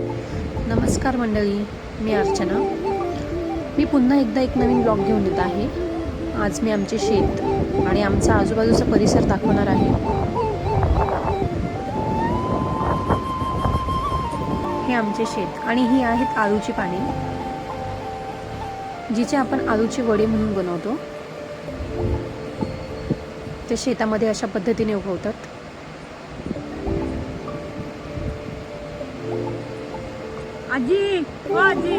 नमस्कार मंडळी मी अर्चना. मी पुन्हा एकदा एक नवीन ब्लॉग घेऊन येत आहे. आज मी आमचे शेत आणि आमचा आजूबाजूचा परिसर दाखवणार आहे. हे आमचे शेत आणि ही आहेत आळूची पाने जिचे आपण आळूचे वडे म्हणून बनवतो. ते शेतामध्ये अशा पद्धतीने उगवतात. आजी हो आजी.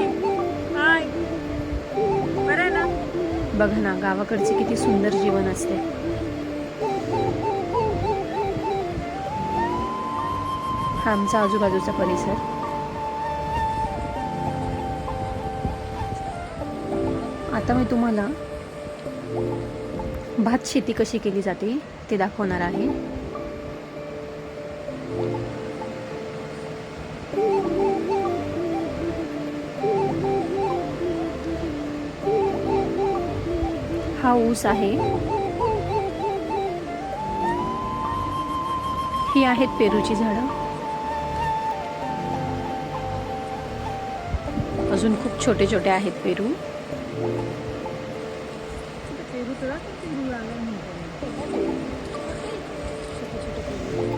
हाय. बरं आहे ना? बघा ना गावाकडचे किती सुंदर जीवन असते. हा आमचा आजूबाजूचा परिसर. आता मी तुम्हाला भात शेती कशी केली जाते ते दाखवणार आहे. हा ऊस आहे. ही आहेत पेरूची झाडं. अजून खूप छोटे छोटे आहेत पेरू.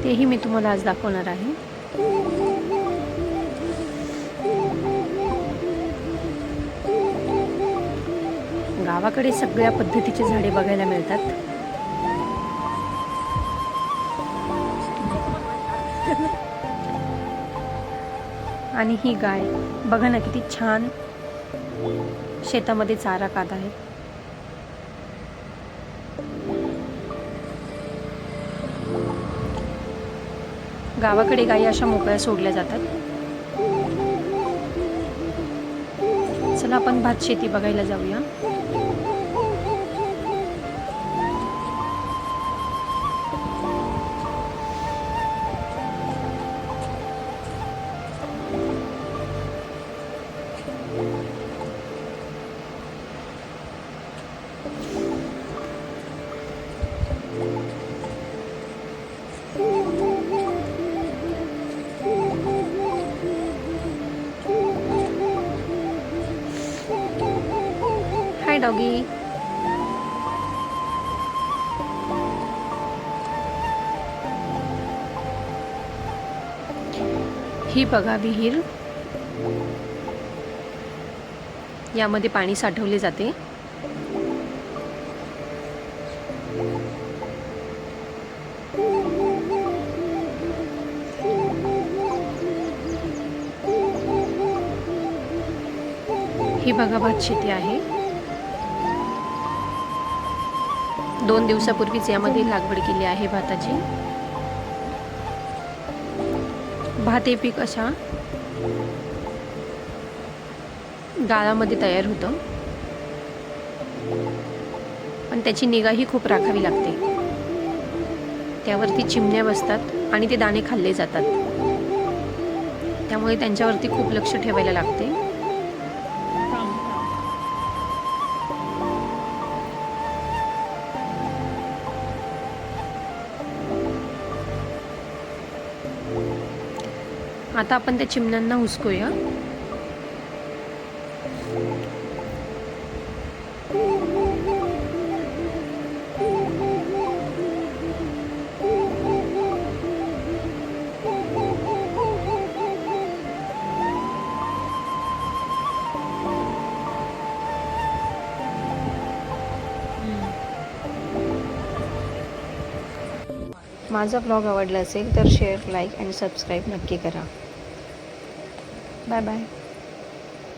तेही मी तुम्हाला आज दाखवणार आहे. गावाकडे सगळ्या पद्धतीची झाडे बघायला मिळतात. आणि ही गाय बघा ना किती छान शेतामध्ये चारा खात आहे. गावाकडे गायी अशा मोकळ्या सोडल्या जातात. चला आपण भात शेती बघायला जाऊया. हाय डॉगी ही बघा विहीर. यामध्ये पाणी साठवले जाते. ही बघा भात शेती आहे. दोन दिवसापूर्वीच यामध्ये लागवड केली आहे भाताची. भात हे पीक अशा गाळामध्ये तयार होतं. पण त्याची निगाही खूप राखावी लागते. त्यावरती चिमण्या बसतात आणि ते दाणे खाल्ले जातात. त्यामुळे त्यांच्यावरती खूप लक्ष ठेवायला लागते. आता आपण त्या चिमण्यांना हुसकूया. माझा ब्लॉग आवडला असेल तर शेअर लाईक आणि सबस्क्राईब नक्की करा. 拜拜。